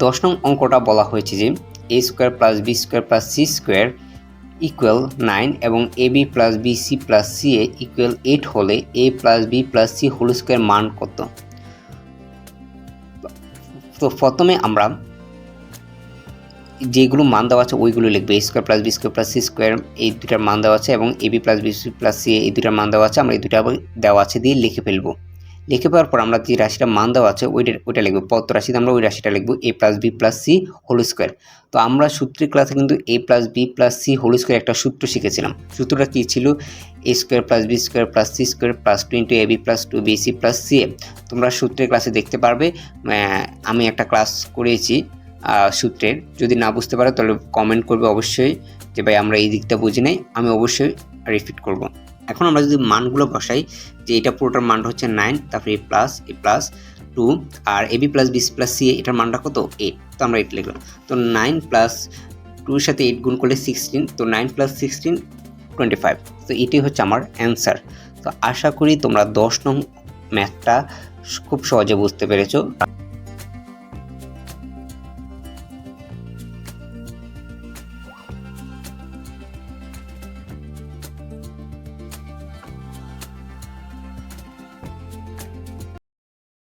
দশ নং অঙ্কটা বলা হয়েছে যে A square plus B square plus C square equal nine এবং A B plus B C plus C A equal eight হলে A plus B plus C whole square মান কত? তো প্রথমে আমরা যেগুলো মান দেওয়া আছে ওইগুলো লিখবে A square plus B square plus C square এই দুটার মান দেওয়া আছে এবং A B plus B C plus C এই দুটার মান দেওয়া আছে, আমরা এই দুটা দেওয়া আছে দিয়ে লিখে ফেলব। লিখে পাওয়ার পর আমরা যে রাশিটা মান দেওয়া আছে ওইটা ওইটা লিখব। পত্র রাশিতে আমরা ওই রাশিটা লিখব A plus B plus C whole square তো আমরা সূত্রের ক্লাসে কিন্তু A plus B plus C whole square একটা সূত্র শিখেছিলাম। সূত্রটা কী ছিল? A square plus B square plus C square plus two into A B plus two B C plus C A তোমরা সূত্রের ক্লাসে দেখতে পারবে আমি একটা ক্লাস করেছি সূত্রের। যদি না বুঝতে পারো, তাহলে কমেন্ট করবে অবশ্যই যে, ভাই, আমরা এই দিকটা বুঝি নাই, আমি অবশ্যই রিপিট করব। এখন আমরা যদি মানগুলো বসাই, যে এটা পুরোটার মানটা হচ্ছে নাইন তারপরে A plus A plus two R A B plus B plus C এটার মানটা কত? এইট তো আমরা এইট লিখলাম। তো নাইন প্লাস টুর সাথে এইট গুণ করলে সিক্সটিন তো nine plus sixteen twenty five তো এটি হচ্ছে আমার অ্যান্সার তো আশা করি তোমরা দশ নং ম্যাথটা খুব সহজে বুঝতে পেরেছ।